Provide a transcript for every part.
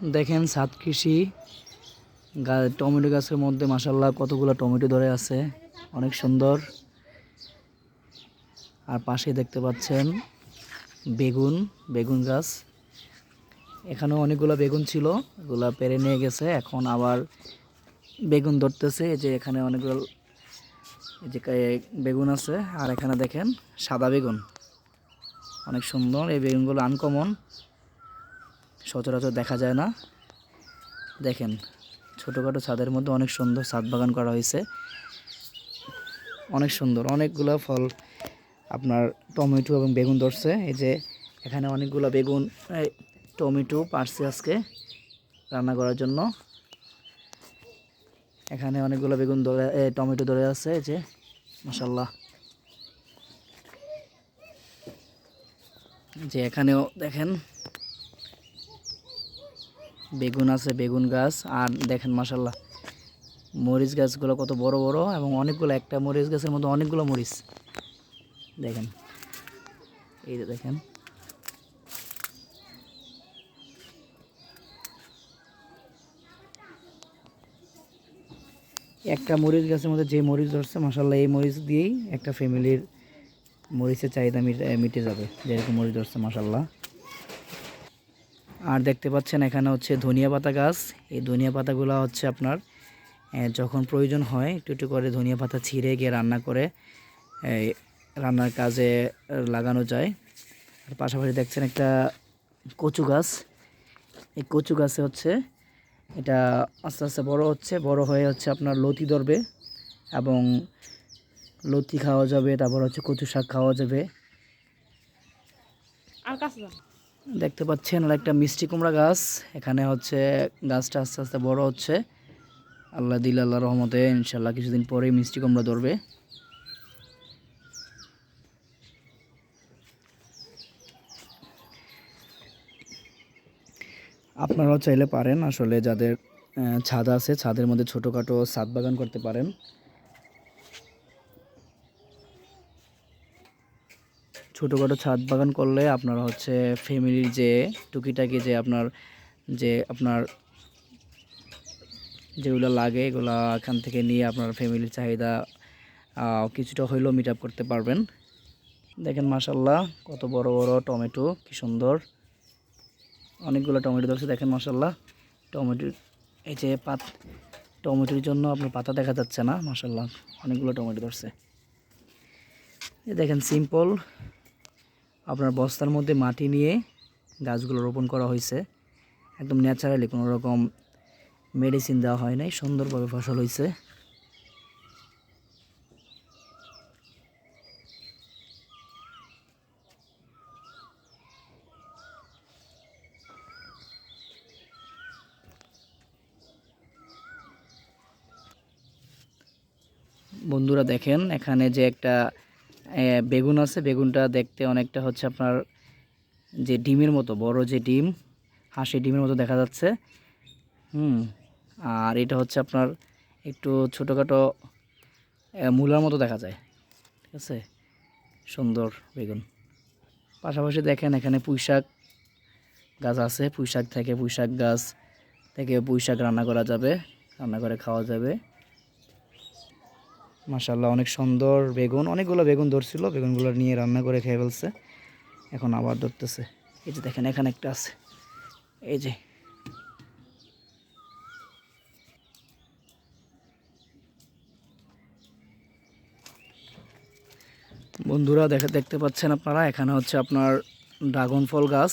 দেখেন সাত কৃষি। টমেটো গাছের মধ্যে মাসাল্লাহ কতগুলো টমেটো ধরে আছে। অনেক সুন্দর। আর পাশে দেখতে পাচ্ছেন বেগুন বেগুন গাছ। এখানেও অনেকগুলো বেগুন ছিল, এগুলা পেরে নিয়ে গেছে। এখন আবার বেগুন ধরতেছে, এই যে এখানে অনেকগুলো এই যে বেগুন আছে। আর এখানে দেখেন সাদা বেগুন। অনেক সুন্দর, এই বেগুনগুলো আনকমন সচরাচর দেখা যায় না। দেখেন, ছোটোখাটো ছাদের মধ্যে অনেক সুন্দর ছাদ বাগান করা হয়েছে। অনেক সুন্দর, অনেকগুলো ফল আপনার টমেটো এবং বেগুন ধরছে। এই যে এখানে অনেকগুলো বেগুন টমেটো পারছে আজকে রান্না করার জন্য। এখানে অনেকগুলো বেগুন ধরে টমেটো ধরে আছে, এই যে মাসাল্লাহ যে এখানেও দেখেন বেগুন আছে, বেগুন গাছ, আর দেখেন মাসাল্লাহ মরিচ গাছগুলো কত বড় বড় এবং অনেকগুলো, একটা মরিচ গাছের মধ্যে অনেকগুলো মরিচ। দেখেন, এই যে দেখেন। একটা মরিচ গাছের মধ্যে যে মরিচ ধরছে মাসাল্লাহ এই মরিচ দিয়েই একটা ফ্যামিলির মরিচের চাহিদা মিটে যাবে, যেরকম মরিচ ধরছে মাসাল্লাহ আর দেখতে পাচ্ছেন এখানে হচ্ছে ধনিয়া পাতা গাছ। এই ধনিয়া পাতাগুলো হচ্ছে আপনার যখন প্রয়োজন হয়, একটু একটু করে ধনিয়া পাতা ছিঁড়ে গিয়ে রান্না করে রান্নার কাজে লাগানো যায়। আর পাশাপাশি দেখছেন একটা কচু গাছ। এই কচু গাছে হচ্ছে এটা আস্তে আস্তে বড় হচ্ছে, বড় হয়ে হচ্ছে আপনার লতি ধরবে এবং লতি খাওয়া যাবে, তারপর হচ্ছে কচু শাক খাওয়া যাবে। আর কাছে দেখতে পাচ্ছেন আর একটা মিষ্টি কুমড়া গাছ। এখানে হচ্ছে গাছটা আস্তে আস্তে বড় হচ্ছে। আল্লাহ দিল আল্লাহ রহমতে ইনশাল্লাহ কিছুদিন পরেই মিষ্টি কুমড়া ধরবে। আপনারাও চাইলে পারেন, আসলে যাদের ছাদ আছে, ছাদের মধ্যে ছোটোখাটো ছাদ বাগান করতে পারেন। ছোটোখাটো ছাদ বাগান করলে আপনার হচ্ছে ফ্যামিলির যে টুকিটাকি যে আপনার যে আপনার যেগুলো লাগে এগুলো এখান থেকে নিয়ে আপনার ফ্যামিলির চাহিদা কিছুটা হইলেও মিট করতে পারবেন। দেখেন মাসাল্লাহ কত বড় বড় টমেটো, কি সুন্দর। অনেকগুলো টমেটো ধরছে, দেখেন মাসাল্লাহ টমেটো, এই যে পাত, টমেটোর জন্য আপনার পাতা দেখা যাচ্ছে না মাসাল্লাহ অনেকগুলো টমেটো ধরছে। দেখেন সিম্পল আপনার বস্তার মধ্যে মাটি নিয়ে গাছগুলো রোপণ করা হয়েছে। একদম ন্যাচারালি কোনো রকম মেডিসিন দেওয়া হয় নাই, সুন্দরভাবে ফসল হয়েছে। বন্ধুরা দেখেন, এখানে যে একটা বেগুন আছে। বেগুনটা দেখতে অনেকটা হচ্ছে আপনার যে ডিমের মতো, বড় যে ডিম হাঁসি ডিমের মতো দেখা যাচ্ছে। হুম, আর এটা হচ্ছে আপনার একটু ছোটোখাটো মূলার মতো দেখা যায়। ঠিক আছে? সুন্দর বেগুন। পাশাপাশি দেখেন এখানে পুঁইশাক গাছ আছে। পুঁইশাক থেকে পুঁইশাক গাছ থেকে পুঁইশাক রান্না করা যাবে, রান্না করে খাওয়া যাবে। মাশাল্লাহ অনেক সুন্দর বেগুন, অনেকগুলো বেগুন ধরছিল, বেগুনগুলো নিয়ে রান্না করে খেয়ে ফেলছে। এখন আবার ধরতেছে। এই যে দেখেন, এখানে একটা আছে। এই যে। বন্ধুরা, দেখে, দেখতে পাচ্ছেন আপনারা, এখানে হচ্ছে আপনার ড্রাগন ফল গাছ।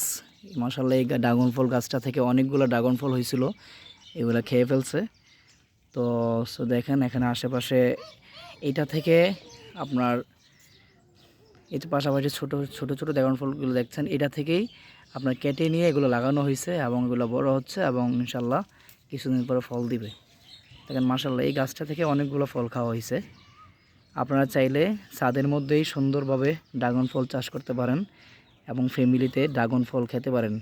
মাসাল্লাহ এই ড্রাগন ফল গাছটা থেকে অনেকগুলো ড্রাগন ফল হয়েছিল। এগুলো খেয়ে ফেলছে। তো দেখেন, এখানে আশেপাশে এটা থেকে আপনার যে পাশাপাশি ছোটো ছোটো ছোটো ড্রাগন ফলগুলো দেখছেন। এটা থেকেই আপনার কেটে নিয়ে এগুলো লাগানো হয়েছে এবং এগুলো বড় হচ্ছে এবং ইনশাল্লাহ কিছুদিন পরে ফল দিবে। দেখেন মাসাল্লাহ এই গাছটা থেকে অনেকগুলো ফল খাওয়া হয়েছে। আপনারা চাইলে ছাদের মধ্যেই সুন্দরভাবে ড্রাগন ফল চাষ করতে পারেন এবং ফ্যামিলিতে ড্রাগন ফল খেতে পারেন।